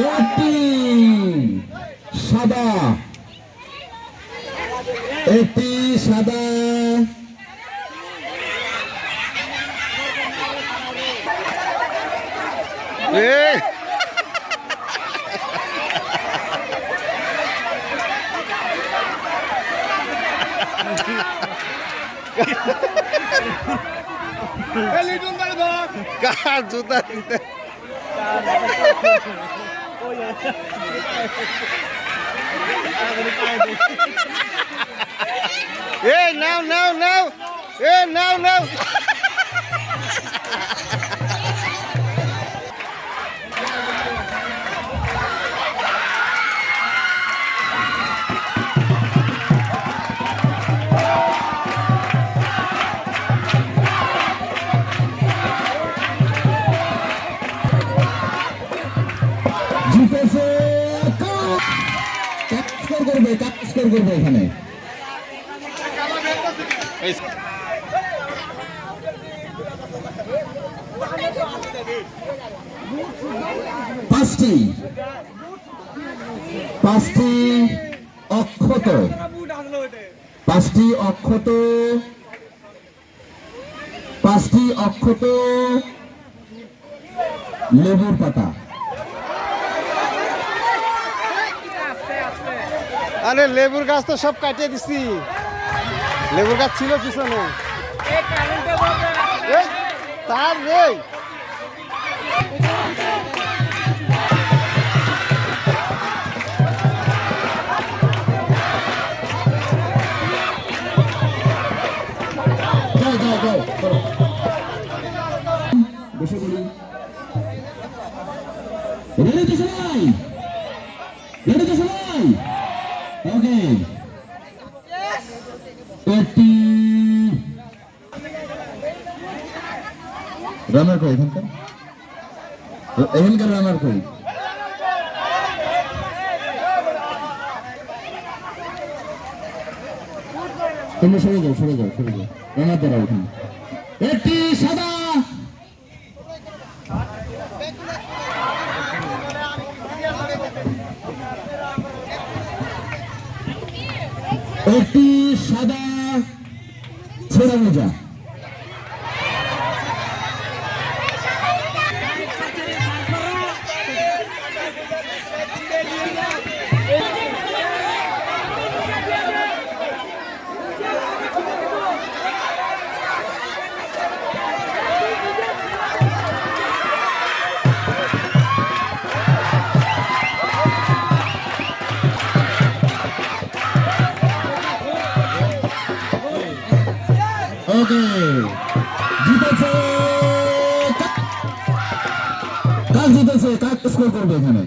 একটি সাদা একটি সাদা কার জুতা দিতে? yeah, now, now, now. Yeah, now, now. Cup score করবে এখানে? পাঁচটি। পাঁচটি অক্ষত। পাঁচটি অক্ষত। পাঁচটি অক্ষত লেবুর পাতা। আরে লেবুর গাছ তো সব কাটিয়ে দিছি। লেবুর গাছ ছিল পিছনে। তার নেই। বসে বলি একটি রানার কই এখানকার এখানকার রানার কই? তোমরা সরে যাও সরে যাও সরে যাও। রানার দ্বারা ওখানে একটি সাদা। একটি সাদা ছেড়ে মোজা। ওকে জিতেছে কাজ জিতেছে কাজ স্কোর করবে এখানে?